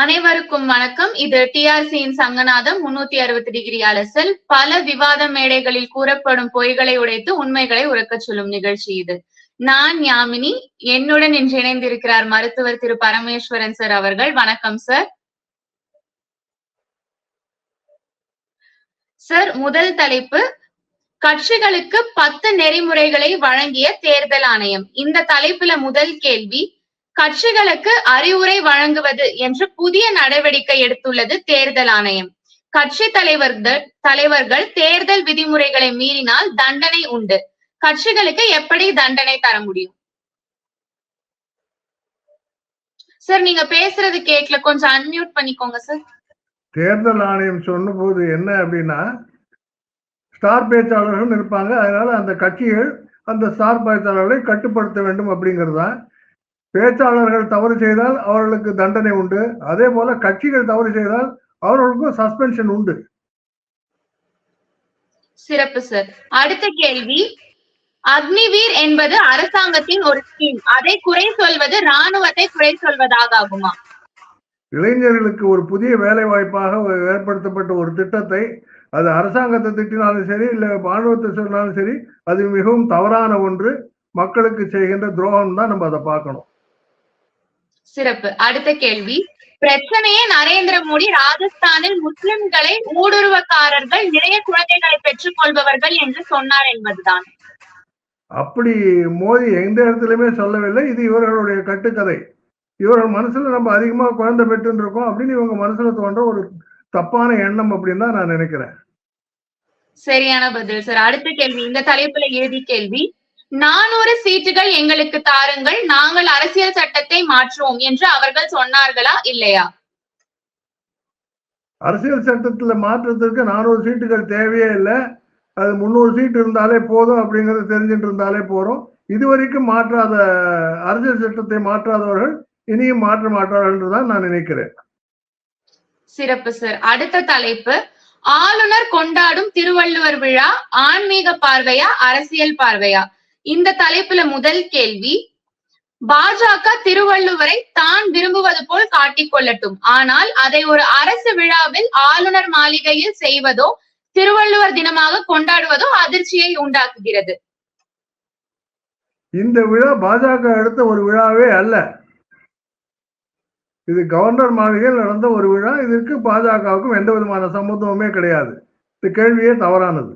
அனைவருக்கும் வணக்கம். இது டிஆர்சியின் சங்கநாதம் முன்னூத்தி அறுபது டிகிரி அலசல். பல விவாத மேடைகளில் கூறப்படும் பொய்களை உடைத்து உண்மைகளை உறக்கச் சொல்லும் நிகழ்ச்சி இது. நான் யாமினி என்னுடன் இன்று இணைந்திருக்கிறார் மருத்துவர் திரு பரமேஸ்வரன் சார் அவர்கள். வணக்கம் சார். சார் முதல் தலைப்பு. கட்சிகளுக்கு பத்து நெறிமுறைகளை வழங்கிய தேர்தல் ஆணையம். இந்த தலைப்புல முதல் கேள்வி. கட்சிகளுக்கு அறிவுரை வழங்குவது என்று புதிய நடவடிக்கை எடுத்துள்ளது தேர்தல் ஆணையம். கட்சி தலைவர்கள் தலைவர்கள் தேர்தல் விதிமுறைகளை மீறினால் தண்டனை உண்டு. கட்சிகளுக்கு எப்படி தண்டனை தர முடியும்? சார் நீங்க பேசுறது கேட்கல கொஞ்சம் அன்மியூட் பண்ணிக்கோங்க சார் தேர்தல் ஆணையம் சொன்னபோது என்ன அப்படின்னா ஸ்டார் பேச்சாளர்கள் இருப்பாங்க. அதனால அந்த கட்சிகள் அந்த ஸ்டார் பேச்சாளர்களை கட்டுப்படுத்த வேண்டும் அப்படிங்கிறது தான் பேச்சாளர்கள் தவறு செய்தால் அவர்களுக்கு தண்டனை உண்டு. அதே போல கட்சிகள் தவறு செய்தால் அவர்களுக்கும் சஸ்பென்ஷன் உண்டு. சிறப்பு சார் அடுத்த கேள்வி. அக்னிவீர் என்பது அரசாங்கத்தின் ஒரு ஸ்கீம் அதை குறை சொல்வது ராணுவத்தை குறை சொல்வதாக ஆகுமா? இளைஞர்களுக்கு ஒரு புதிய வேலை வாய்ப்பாக ஏற்படுத்தப்பட்ட ஒரு திட்டத்தை அது அரசாங்கத்தை திட்டினாலும் சரி இல்ல ராணுவத்தை சொன்னாலும் சரி அது மிகவும் தவறான ஒன்று. மக்களுக்கு செய்கின்ற துரோகம் தான் நம்ம அதை பார்க்கணும். சிறப்பு. அடுத்த கேள்வி. பிரச்சனையே நரேந்திர மோடி ராஜஸ்தானில் முஸ்லிம்களை ஊடுருவக்காரர்கள் நிறைய குழந்தைகளை பெற்றுக் கொள்பவர்கள் என்று சொன்னார் என்பதுதான். அப்படி மோடி எந்த இடத்துலயுமே சொல்லவில்லை. இது இவர்களுடைய கட்டுக்கதை. இவர்கள் மனசுல நம்ம அதிகமா குழந்தை பெற்றுன்னு இருக்கோம் அப்படின்னு இவங்க மனசுல தோன்ற ஒரு தப்பான எண்ணம் அப்படின்னு தான் நான் நினைக்கிறேன். சரியான பதில் சார் அடுத்த கேள்வி. இந்த தலைப்புல இறுதி கேள்வி. நானூறு சீட்டுகள் எங்களுக்கு தாருங்கள். நாங்கள் அரசியல் சட்டத்தை மாற்றுவோம் என்று அவர்கள் சொன்னார்களா இல்லையா? அரசியல் சட்டத்துல மாற்றத்திற்கு நானூறு சீட்டுகள் தேவையே இல்லை. அது முந்நூறு சீட்டு இருந்தாலே போதும் அப்படிங்கறது தெரிஞ்சுட்டு இருந்தாலே போறோம். இதுவரைக்கும் மாற்றாத அரசியல் சட்டத்தை மாற்றாதவர்கள் இனியும் மாற்ற மாட்டார்கள் என்றுதான் நான் நினைக்கிறேன். சிறப்பு சார் அடுத்த தலைப்பு. ஆளுநர் கொண்டாடும் திருவள்ளுவர் விழா ஆன்மீக பார்வையா அரசியல் பார்வையா? இந்த தலைப்புல முதல் கேள்வி பாஜக திருவள்ளுவரை தான் விரும்புவது போல் காட்டிக் கொள்ளட்டும். ஆனால் அதை ஒரு அரசு விழாவில் ஆளுநர் மாளிகையில் செய்வதோ திருவள்ளுவர் தினமாக கொண்டாடுவதோ அதிர்ச்சியை உண்டாக்குகிறது. இந்த விழா பாஜக எடுத்த ஒரு விழாவே அல்ல. இது கவர்னர் மாளிகையில் நடந்த ஒரு விழா. இதற்கு பாஜகவுக்கும் எந்த விதமான சம்மந்தமுமே கிடையாது. இந்த கேள்வியே தவறானது.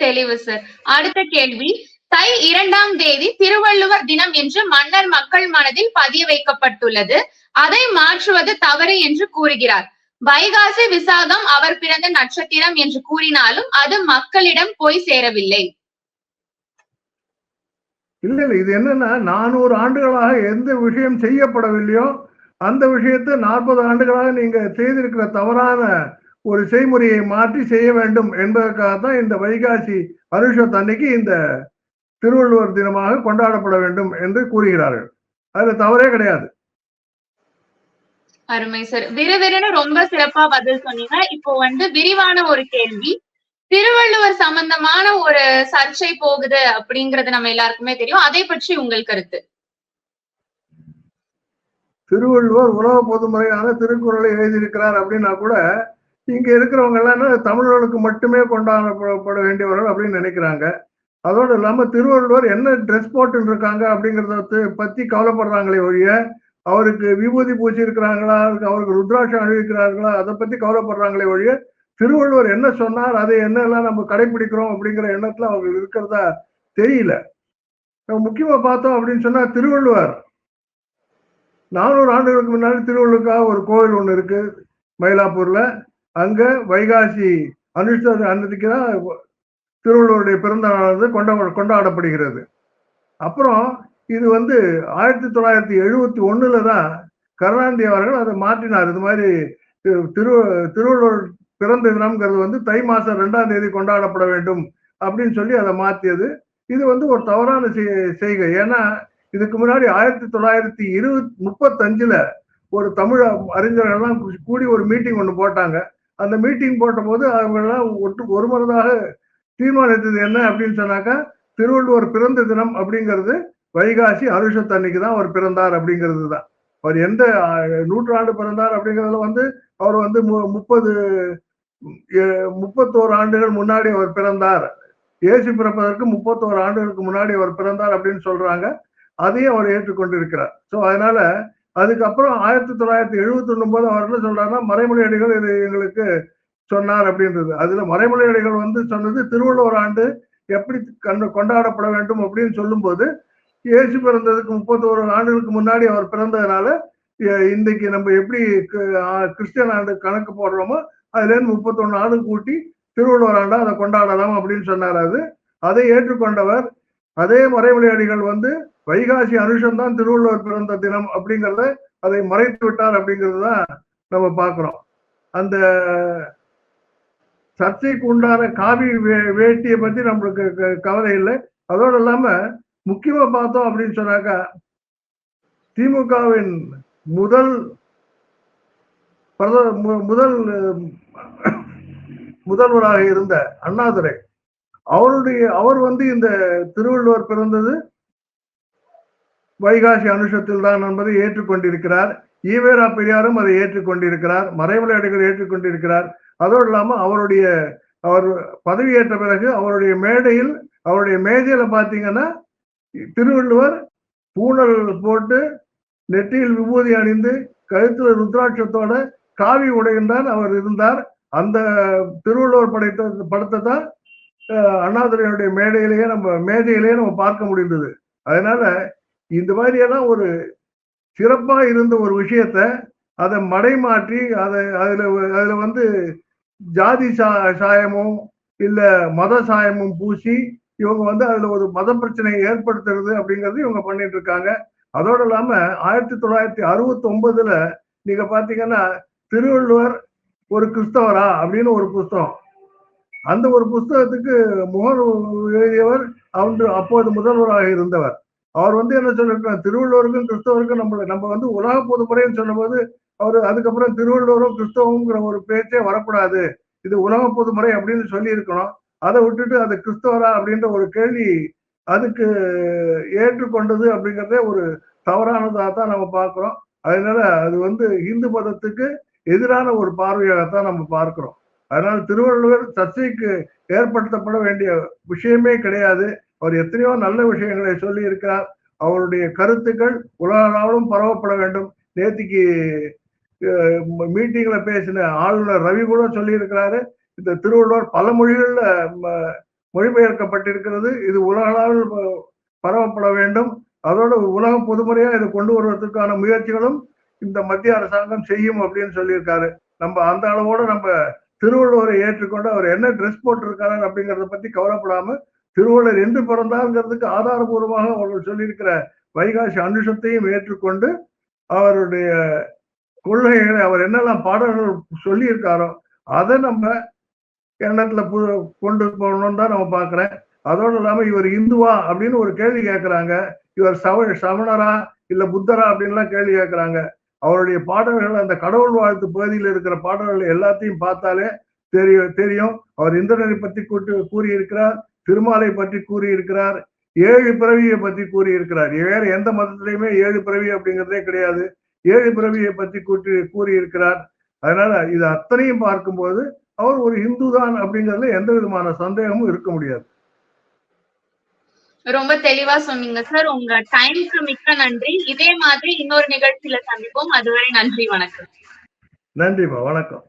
தெளிவு சார் அடுத்த கேள்வி. தை இரண்டாம் தேதி திருவள்ளுவர் தினம் என்று மன்னர் மக்கள் மனதில் பதிய வைக்கப்பட்டுள்ளது. அதை மாற்றுவது தவறு என்று கூறுகிறார். வைகாசி விசாகம் அவர் பிறந்த நட்சத்திரம் என்று கூறினாலும் அது மக்களிடம் போய் சேரவில்லை. இல்ல இல்ல இது என்னன்னா நானூறு ஆண்டுகளாக எந்த விஷயம் செய்யப்படவில்லையோ அந்த விஷயத்தை நாற்பது ஆண்டுகளாக நீங்க செய்திருக்கிற தவறான ஒரு செய்முறையை மாற்றி செய்ய வேண்டும் என்பதற்காக தான் இந்த வைகாசி அனுஷத் அன்னைக்கு இந்த திருவள்ளுவர் தினமாக கொண்டாடப்பட வேண்டும் என்று கூறுகிறார்கள். அதுல தவறே கிடையாது. அருமை சார். விறுவிறுன்னு ரொம்ப சிறப்பா பதில் சொன்னீங்க. இப்போ வந்து விரிவான ஒரு கேள்வி. திருவள்ளுவர் சம்பந்தமான ஒரு சர்ச்சை போகுது அப்படிங்கறது நம்ம எல்லாருக்குமே தெரியும். அதை பற்றி உங்கள் கருத்து? திருவள்ளுவர் உலக பொதுமுறையான திருக்குறளை எழுதியிருக்கிறார் அப்படின்னா கூட இங்க இருக்கிறவங்க எல்லாம் தமிழர்களுக்கு மட்டுமே கொண்டாடப்பட வேண்டியவர்கள் அப்படின்னு நினைக்கிறாங்க. அதோடு இல்லாம திருவள்ளுவர் என்ன ட்ரெஸ் போட்டு இருக்காங்க அப்படிங்கிறத பத்தி கவலைப்படுறாங்களே ஒழிய அவருக்கு விபூதி பூச்சி இருக்கிறாங்களா அவருக்கு ருத்ராட்சம் அணிவிக்கிறார்களா அதை பத்தி கவலைப்படுறாங்களே ஒழிய திருவள்ளுவர் என்ன சொன்னார் அதை என்னெல்லாம் நம்ம கடைபிடிக்கிறோம் அப்படிங்கிற எண்ணத்துல அவங்க இருக்கிறதா தெரியல. முக்கியமா பார்த்தோம் அப்படின்னு சொன்னா திருவள்ளுவர். நானூறு ஆண்டுகளுக்கு முன்னாடி திருவள்ளுக்காக ஒரு கோவில் ஒன்று இருக்கு மயிலாப்பூர்ல. அங்க வைகாசி அனுஷ்ட அன்னதிக்கு தான் திருவள்ளுவருடைய பிறந்த நாளானது கொண்டா கொண்டாடப்படுகிறது. அப்புறம் இது வந்து ஆயிரத்தி தொள்ளாயிரத்தி எழுபத்தி ஒன்றில் தான் கருணாநிதி அவர்கள் அதை மாற்றினார். இது மாதிரி திரு திருவள்ளுவர் பிறந்த தினம்ங்கிறது வந்து தை மாதம் ரெண்டாம் தேதி கொண்டாடப்பட வேண்டும் அப்படின்னு சொல்லி அதை மாற்றியது. இது வந்து ஒரு தவறான செய்கை. ஏன்னா இதுக்கு முன்னாடி ஆயிரத்தி தொள்ளாயிரத்தி இருபத் முப்பத்தஞ்சில் ஒரு தமிழ் அறிஞர்கள்லாம் கூடி ஒரு மீட்டிங் ஒன்று போட்டாங்க. அந்த மீட்டிங் போட்டபோது அவங்களாம் ஒட்டு அவங்கெல்லாம் ஒட்டு ஒருமனதாக தீர்மானித்தது என்ன அப்படின்னு சொன்னாக்கா திருவள்ளுவர் பிறந்த தினம் அப்படிங்கிறது வைகாசி அனுஷத்து அன்னைக்கு தான் அவர் பிறந்தார் அப்படிங்கிறது தான். அவர் எந்த நூற்றாண்டு பிறந்தார் அப்படிங்கிறதுல வந்து அவர் வந்து மு- முப்பது முப்பத்தோரு ஆண்டுகள் முன்னாடி அவர் பிறந்தார். இயேசு பிறப்பதற்கு முப்பத்தோரு ஆண்டுகளுக்கு முன்னாடி அவர் பிறந்தார் அப்படின்னு சொல்றாங்க. அதையும் அவர் ஏற்றுக்கொண்டிருக்கிறார். ஸோ அதனால அதுக்கப்புறம் ஆயிரத்தி தொள்ளாயிரத்தி எழுபத்தி ஒன்பது அவர் என்ன சொல்றாருன்னா மறைமொழி அடிகள் இது எங்களுக்கு சொன்னார் அப்படின்றது. அதுல மறைமொழி அடிகள் வந்து சொன்னது திருவள்ளுவர் ஆண்டு எப்படி கண்டு கொண்டாடப்பட வேண்டும்? அப்படின்னு சொல்லும்போது இயேசு பிறந்ததுக்கு முப்பத்தோரு ஆண்டுகளுக்கு முன்னாடி அவர் பிறந்ததுனால இன்னைக்கு நம்ம எப்படி கிறிஸ்டியன் ஆண்டு கணக்கு போடுறோமோ அதுலேருந்து முப்பத்தொன்னு ஆண்டு கூட்டி திருவள்ளுவர் ஆண்டா அதை கொண்டாடலாம் அப்படின்னு சொன்னார் அது. அதை ஏற்றுக்கொண்டவர். அதே மறைமலையடிகள் வந்து வைகாசி அனுஷம் தான் திருவள்ளுவர் பிறந்த தினம் அப்படிங்கிறத அதை மறைத்து விட்டார் அப்படிங்கிறது தான் நம்ம பார்க்குறோம். அந்த சர்ச்சைக்கு உண்டான காவி வே- வேட்டியை பத்தி நம்மளுக்கு க- கவலை இல்லை. அதோடு இல்லாம முக்கியமா பார்த்தோம் அப்படின்னு சொன்னாக்கா திமுகவின் முதல் பிரத- மு- முதல் முதல்வராக இருந்த அண்ணாதுரை அவருடைய அவர் வந்து இந்த திருவள்ளுவர் பிறந்தது வைகாசி அனுஷத்தில் தான் என்பதை ஏற்றுக்கொண்டிருக்கிறார். ஈவேரா பெரியாரும் அதை ஏற்றுக்கொண்டிருக்கிறார் மறைமலை அடிகள் ஏற்றுக்கொண்டிருக்கிறார். அதோடு இல்லாமல் அவருடைய அவர் பதவியேற்ற பிறகு அவருடைய மேடையில் அவருடைய மேஜையில பார்த்தீங்கன்னா திருவள்ளுவர் பூணல் போட்டு நெற்றியில் விபூதி அணிந்து கழுத்துல ருத்ராட்சத்தோட காவி உடையுடன் அவர் இருந்தார். அந்த திருவள்ளுவர் படைத்த படத்தை தான் அண்ணாதுரையினுடைய மேடையிலேயே நம்ம மேஜையிலேயே நம்ம பார்க்க முடிந்தது. அதனால இந்த மாதிரியெல்லாம் ஒரு சிறப்பா இருந்த ஒரு விஷயத்த அதை மடைமாற்றி அதை அதுல அதுல வந்து ஜாதி சா சாயமும் இல்ல மத சாயமும் பூசி இவங்க வந்து அதுல ஒரு மத பிரச்சனையை ஏற்படுத்துறது அப்படிங்கிறது இவங்க பண்ணிட்டு இருக்காங்க. அதோடு இல்லாம ஆயிரத்தி தொள்ளாயிரத்தி அறுபத்தி ஒன்பதுல நீங்க பாத்தீங்கன்னா திருவள்ளுவர் ஒரு கிறிஸ்தவரா அப்படின்னு ஒரு புஸ்தகம். அந்த ஒரு புஸ்தகத்துக்கு முகர் எழுதியவர் அவன்று அப்போது முதல்வராக இருந்தவர். அவர் வந்து என்ன சொல்லிருக்கார் திருவள்ளுவருக்கும் கிறிஸ்தவருக்கும் நம்ம நம்ம வந்து உலக பொதுமுறைன்னு சொன்னபோது அவர் அதுக்கப்புறம் திருவள்ளுவரும் கிறிஸ்தவங்கிற ஒரு பேச்சே வரக்கூடாது. இது உலக பொதுமுறை அப்படின்னு சொல்லி இருக்கணும் அதை விட்டுட்டு அது கிறிஸ்தவரா அப்படின்ற ஒரு கேள்வி அதுக்கு ஏற்றுக்கொண்டது அப்படிங்கிறதே ஒரு தவறானதாக தான் நம்ம பார்க்குறோம். அதனால அது வந்து இந்து மதத்துக்கு எதிரான ஒரு பார்வையாகத்தான் நம்ம பார்க்கிறோம். அதனால திருவள்ளுவர் சர்ச்சைக்கு ஏற்படுத்தப்பட வேண்டிய விஷயமே கிடையாது. அவர் எத்தனையோ நல்ல விஷயங்களை சொல்லி இருக்கிறார் அவருடைய கருத்துக்கள் உலகளாலும் பரவப்பட வேண்டும். நேத்திக்கு மீட்டிங்ல பேசின ஆளுநர் ரவி கூட சொல்லியிருக்கிறாரு. இந்த திருவள்ளுவர் பல மொழிகள்ல ம- மொழிபெயர்க்கப்பட்டிருக்கிறது. இது உலகளால் ப- பரவப்பட வேண்டும். அதோட உலகம் பொதுமுறையா இதை கொண்டு வருவதற்கான முயற்சிகளும் இந்த மத்திய அரசாங்கம் செய்யும் அப்படின்னு சொல்லியிருக்காரு. நம்ம அந்த அளவோட நம்ம திருவள்ளுவரை ஏற்றுக்கொண்டு அவர் என்ன ட்ரெஸ் போட்டிருக்காரு அப்படிங்கிறத பத்தி கவலைப்படாம திருவள்ளுவர் என்று பிறந்தாருங்கிறதுக்கு ஆதாரபூர்வமாக அவர்கள் சொல்லியிருக்கிற வைகாசி அனுஷத்தையும் ஏற்றுக்கொண்டு அவருடைய கொள்கைகளை அவர் என்னெல்லாம் பாடல்கள் சொல்லியிருக்காரோ அதை நம்ம எண்ணத்துல கொண்டு போகணும்னு தான் நம்ம பார்க்குறேன். அதோடு இல்லாமல் இவர் இந்துவா அப்படின்னு ஒரு கேள்வி கேட்குறாங்க. இவர் சவ சமணரா இல்லை புத்தரா அப்படின்லாம் கேள்வி கேட்குறாங்க. அவருடைய பாடல்கள் அந்த கடவுள் வாழ்த்து பகுதியில் இருக்கிற பாடல்கள் எல்லாத்தையும் பார்த்தாலே தெரியும் தெரியும். அவர் இந்திரனை பற்றி கூட்டு கூறியிருக்கிறார். திருமாலை பற்றி கூறியிருக்கிறார் ஏழு பிறவியை பற்றி கூறியிருக்கிறார். வேற எந்த மதத்திலையுமே ஏழு பிறவி அப்படிங்கிறதே கிடையாது. ஏழு பிறவியை பற்றி கூட்டி கூறியிருக்கிறார். அதனால இது அத்தனையும் பார்க்கும்போது அவர் ஒரு இந்து தான் அப்படிங்கிறதுல எந்த விதமான சந்தேகமும் இருக்க முடியாது. ரொம்ப தெளிவா சொன்னீங்க சார். உங்க டைம்க்கு மிக்க நன்றி. இதே மாதிரி இன்னொரு நிகழ்ச்சியில சந்திப்போம். அதுவரை நன்றி வணக்கம். நன்றிம்மா வணக்கம்.